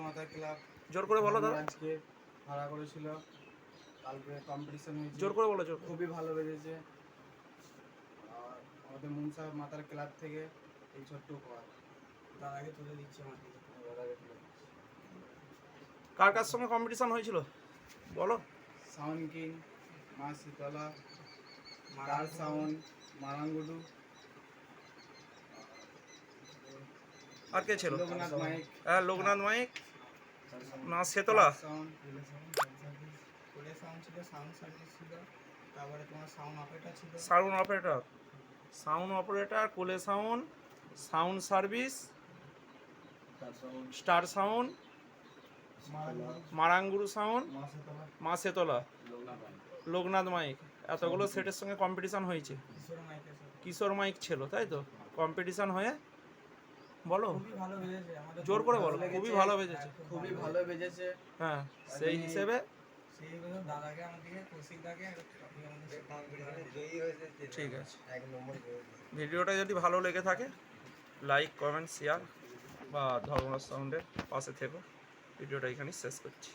মাতা ক্লাব জোর করে বলো দাদা। আজকে ভাড়া করেছিল কালকে কম্পিটিশন হয়েছে। জোর করে বলো জোর। খুবই ভালো বেজেছে। আর আমাদের মনসা মাতার ক্লাব থেকে এই ছোট্ট উপহার। তার আগে তুলে দিচ্ছে আমাকে তার তুলে দিচ্ছে কার কার সঙ্গে কম্পিটিশন হয়েছিল? বলো। সাউন্ড কিং মা শীতলা মারার সাউন্ড মারাঙ্গুডু। আর কে ছিল? লোকনাথ মাইক। হ্যাঁ লোকনাথ মাইক। না সেতলা? Sound operator. সাউন্ড অপারেটর কোলে sound sound service star sound মারাঙ্গুরু sound মা শীতলা লোকনাথ মাইক। এতগুলো সেটের সঙ্গে কম্পিটিশন হয়েছে। কিশোর মাইক ছিল তাই তো? কম্পিটিশন হয়ে বলো। খুবই ভালো বেজেছে আমাদের জোর করে বলো খুবই ভালো বেজেছে। খুবই ভালো বেজেছে। হ্যাঁ সেই হিসেবে? সেই দাদাকে আমাদেরকে কৌশিক ঠিক আছে। ভিডিওটা যদি ভালো লেগে থাকে লাইক কমেন্ট শেয়ার বা ধর্মরাজ সাউন্ডের পাশে থেকো। ভিডিওটা এখানেই শেষ করছি।